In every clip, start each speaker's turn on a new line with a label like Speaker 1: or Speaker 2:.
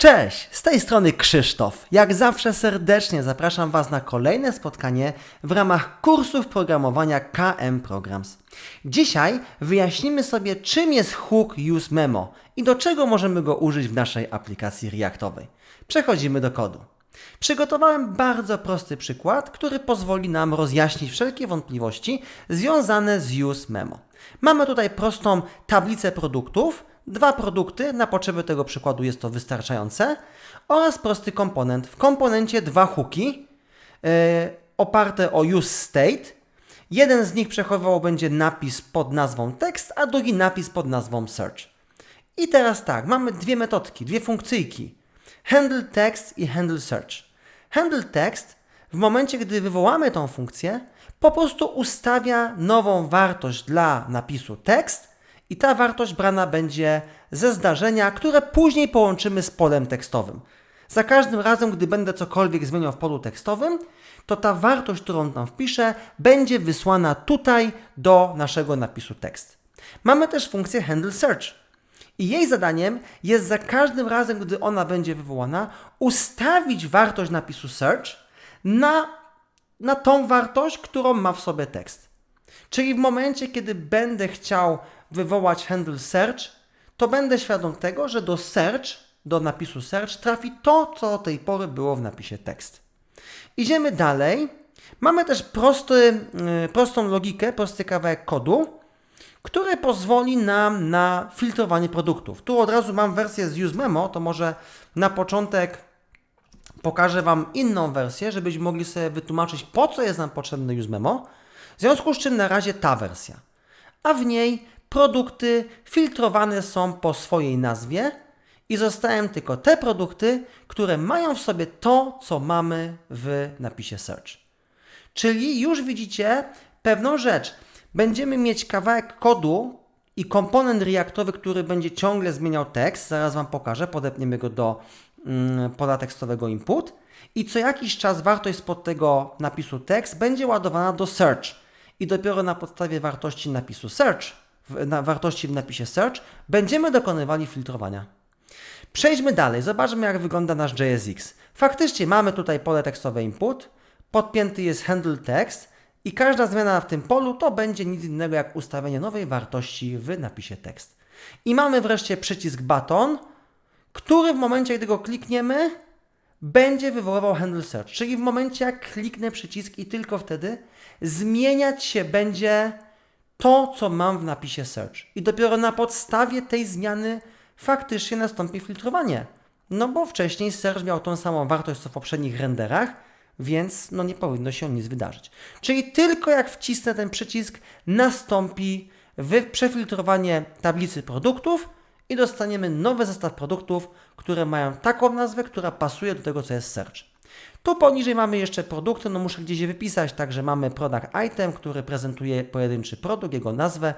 Speaker 1: Cześć, z tej strony Krzysztof. Jak zawsze serdecznie zapraszam Was na kolejne spotkanie w ramach kursów programowania KM Programs. Dzisiaj wyjaśnimy sobie, czym jest Hook Use Memo i do czego możemy go użyć w naszej aplikacji Reactowej. Przechodzimy do kodu. Przygotowałem bardzo prosty przykład, który pozwoli nam rozjaśnić wszelkie wątpliwości związane z Use Memo. Mamy tutaj prostą tablicę produktów, dwa produkty, na potrzeby tego przykładu jest to wystarczające, oraz prosty komponent. W komponencie dwa hooki yy, oparte o use state. Jeden z nich przechowywał będzie napis pod nazwą text, a drugi napis pod nazwą search. I teraz tak, mamy dwie metodki, dwie funkcyjki. Handle text i handle search. Handle text w momencie, gdy wywołamy tą funkcję, po prostu ustawia nową wartość dla napisu tekst i ta wartość brana będzie ze zdarzenia, które później połączymy z polem tekstowym. Za każdym razem, gdy będę cokolwiek zmieniał w polu tekstowym, to ta wartość, którą tam wpiszę, będzie wysłana tutaj do naszego napisu tekst. Mamy też funkcję handle search. I jej zadaniem jest za każdym razem, gdy ona będzie wywołana, ustawić wartość napisu search na, na tą wartość, którą ma w sobie tekst. Czyli w momencie, kiedy będę chciał wywołać handle search, to będę świadom tego, że do search, do napisu search trafi to, co do tej pory było w napisie tekst. Idziemy dalej. Mamy też prosty, yy, prostą logikę, prosty kawałek kodu, który pozwoli nam na filtrowanie produktów. Tu od razu mam wersję z UseMemo, to może na początek pokażę Wam inną wersję, żebyśmy mogli sobie wytłumaczyć, po co jest nam potrzebny UseMemo. W związku z czym na razie ta wersja. A w niej produkty filtrowane są po swojej nazwie i zostają tylko te produkty, które mają w sobie to, co mamy w napisie search. Czyli już widzicie pewną rzecz. Będziemy mieć kawałek kodu i komponent reaktowy, który będzie ciągle zmieniał tekst. Zaraz Wam pokażę, podepniemy go do mm, pola tekstowego input. I co jakiś czas wartość spod tego napisu tekst będzie ładowana do search. I dopiero na podstawie wartości napisu search, na wartości w napisie search, będziemy dokonywali filtrowania. Przejdźmy dalej, zobaczmy jak wygląda nasz JSX. Faktycznie mamy tutaj pole tekstowe input, podpięty jest handle text i każda zmiana w tym polu to będzie nic innego jak ustawienie nowej wartości w napisie tekst. I mamy wreszcie przycisk button, który w momencie, gdy go klikniemy, będzie wywoływał handle search. Czyli w momencie, jak kliknę przycisk i tylko wtedy zmieniać się będzie to, co mam w napisie search. I dopiero na podstawie tej zmiany faktycznie nastąpi filtrowanie. No bo wcześniej search miał tą samą wartość co w poprzednich renderach, więc no nie powinno się nic wydarzyć. Czyli tylko jak wcisnę ten przycisk, nastąpi przefiltrowanie tablicy produktów i dostaniemy nowy zestaw produktów, które mają taką nazwę, która pasuje do tego, co jest search. Tu poniżej mamy jeszcze produkty, no muszę gdzieś je wypisać, także mamy product item, który prezentuje pojedynczy produkt, jego nazwę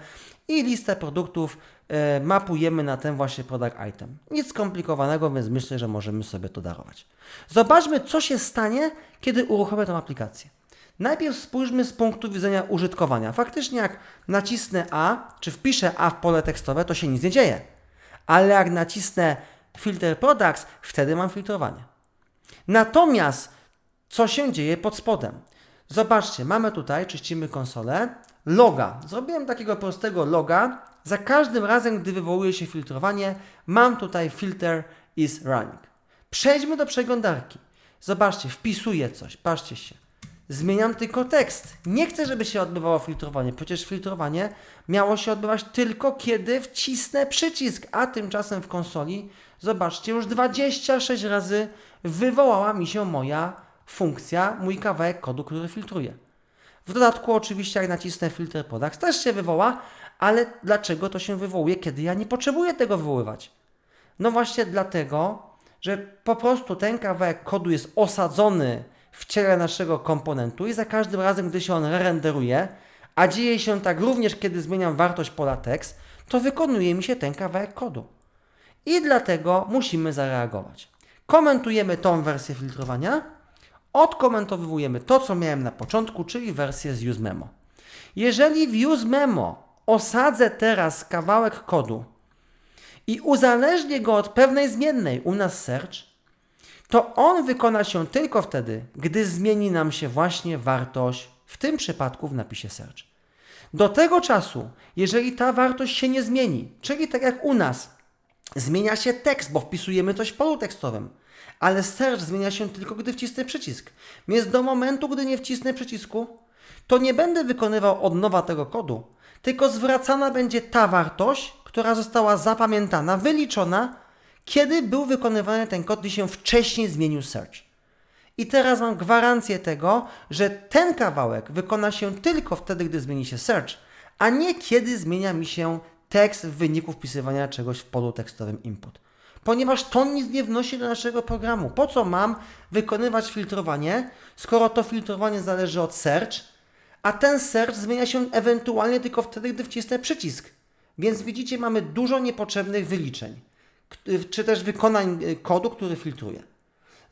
Speaker 1: i listę produktów e, mapujemy na ten właśnie product item. Nic skomplikowanego, więc myślę, że możemy sobie to darować. Zobaczmy, co się stanie, kiedy uruchomię tę aplikację. Najpierw spójrzmy z punktu widzenia użytkowania. Faktycznie jak nacisnę A, czy wpiszę A w pole tekstowe, to się nic nie dzieje. Ale jak nacisnę filter products, wtedy mam filtrowanie. Natomiast co się dzieje pod spodem? Zobaczcie, mamy tutaj, czyścimy konsolę, loga. Zrobiłem takiego prostego loga. Za każdym razem, gdy wywołuje się filtrowanie, mam tutaj filter is running. Przejdźmy do przeglądarki. Zobaczcie, wpisuję coś, patrzcie się. Zmieniam tylko tekst. Nie chcę, żeby się odbywało filtrowanie. Przecież filtrowanie miało się odbywać tylko kiedy wcisnę przycisk, a tymczasem w konsoli, zobaczcie, już 26 razy wywołała mi się moja funkcja, mój kawałek kodu, który filtruje. W dodatku oczywiście jak nacisnę filtr products też się wywoła, ale dlaczego to się wywołuje, kiedy ja nie potrzebuję tego wywoływać? No właśnie dlatego, że po prostu ten kawałek kodu jest osadzony w ciele naszego komponentu i za każdym razem, gdy się on renderuje, a dzieje się tak również, kiedy zmieniam wartość pola text, to wykonuje mi się ten kawałek kodu. I dlatego musimy zareagować. Komentujemy tą wersję filtrowania, odkomentowujemy to, co miałem na początku, czyli wersję z useMemo. Jeżeli w useMemo osadzę teraz kawałek kodu i uzależnię go od pewnej zmiennej, u nas search, to on wykona się tylko wtedy, gdy zmieni nam się właśnie wartość, w tym przypadku w napisie search. Do tego czasu, jeżeli ta wartość się nie zmieni, czyli tak jak u nas, zmienia się tekst, bo wpisujemy coś w polu tekstowym, ale search zmienia się tylko, gdy wcisnę przycisk. Więc do momentu, gdy nie wcisnę przycisku, to nie będę wykonywał od nowa tego kodu, tylko zwracana będzie ta wartość, która została zapamiętana, wyliczona, kiedy był wykonywany ten kod, gdy się wcześniej zmienił search. I teraz mam gwarancję tego, że ten kawałek wykona się tylko wtedy, gdy zmieni się search, a nie kiedy zmienia mi się tekst w wyniku wpisywania czegoś w polu tekstowym input. Ponieważ to nic nie wnosi do naszego programu. Po co mam wykonywać filtrowanie, skoro to filtrowanie zależy od search, a ten search zmienia się ewentualnie tylko wtedy, gdy wcisnę przycisk. Więc widzicie, mamy dużo niepotrzebnych wyliczeń, czy też wykonań y, kodu, który filtruje.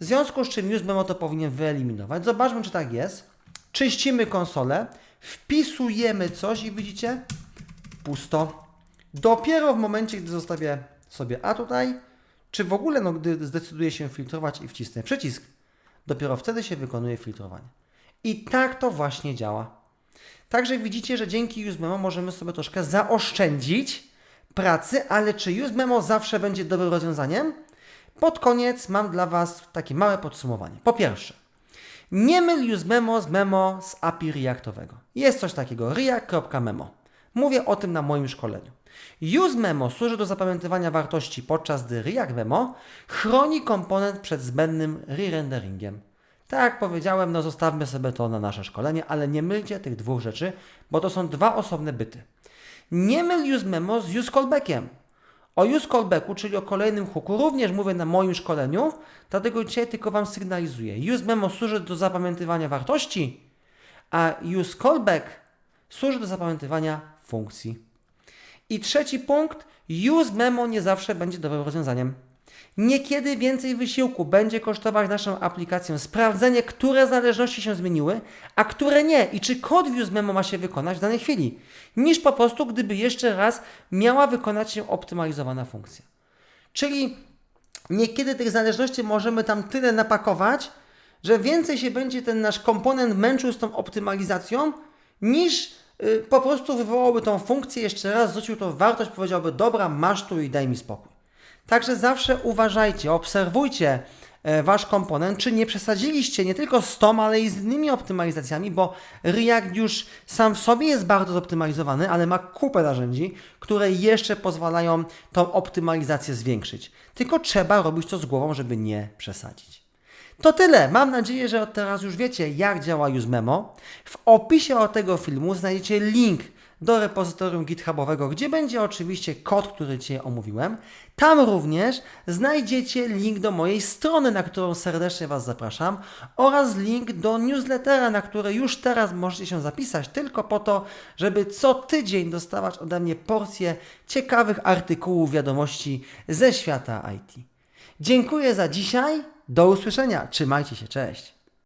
Speaker 1: W związku z czym use memo to powinien wyeliminować. Zobaczmy, czy tak jest. Czyścimy konsolę, wpisujemy coś i widzicie? Pusto. Dopiero w momencie, gdy zostawię sobie A tutaj, czy w ogóle, no, gdy zdecyduję się filtrować i wcisnę przycisk, dopiero wtedy się wykonuje filtrowanie. I tak to właśnie działa. Także widzicie, że dzięki use memo możemy sobie troszkę zaoszczędzić pracy, ale czy use memo zawsze będzie dobrym rozwiązaniem? Pod koniec mam dla Was takie małe podsumowanie. Po pierwsze, nie myl use memo z memo z API Reactowego. Jest coś takiego, react.memo. Mówię o tym na moim szkoleniu. Use memo służy do zapamiętywania wartości, podczas gdy React memo chroni komponent przed zbędnym re-renderingiem. Tak jak powiedziałem, no zostawmy sobie to na nasze szkolenie, ale nie mylcie tych dwóch rzeczy, bo to są dwa osobne byty. Nie myl use memo z use callbackiem. O use callbacku, czyli o kolejnym hooku, również mówię na moim szkoleniu, dlatego dzisiaj tylko Wam sygnalizuję. Use memo służy do zapamiętywania wartości, a use callback służy do zapamiętywania funkcji. I trzeci punkt, use memo nie zawsze będzie dobrym rozwiązaniem. Niekiedy więcej wysiłku będzie kosztować naszą aplikację sprawdzenie, które zależności się zmieniły, a które nie i czy kod w use memo ma się wykonać w danej chwili, niż po prostu gdyby jeszcze raz miała wykonać się optymalizowana funkcja. Czyli niekiedy tych zależności możemy tam tyle napakować, że więcej się będzie ten nasz komponent męczył z tą optymalizacją, niż y, po prostu wywołałby tą funkcję jeszcze raz, zwrócił tą wartość, powiedziałby dobra, masz tu i daj mi spokój. Także zawsze uważajcie, obserwujcie e, wasz komponent, czy nie przesadziliście nie tylko z tą, ale i z innymi optymalizacjami, bo React już sam w sobie jest bardzo zoptymalizowany, ale ma kupę narzędzi, które jeszcze pozwalają tą optymalizację zwiększyć. Tylko trzeba robić to z głową, żeby nie przesadzić. To tyle. Mam nadzieję, że od teraz już wiecie, jak działa UseMemo. W opisie o tego filmu znajdziecie link do repozytorium GitHubowego, gdzie będzie oczywiście kod, który Cię omówiłem. Tam również znajdziecie link do mojej strony, na którą serdecznie Was zapraszam, oraz link do newslettera, na który już teraz możecie się zapisać, tylko po to, żeby co tydzień dostawać ode mnie porcję ciekawych artykułów, wiadomości ze świata IT. Dziękuję za dzisiaj. Do usłyszenia. Trzymajcie się. Cześć.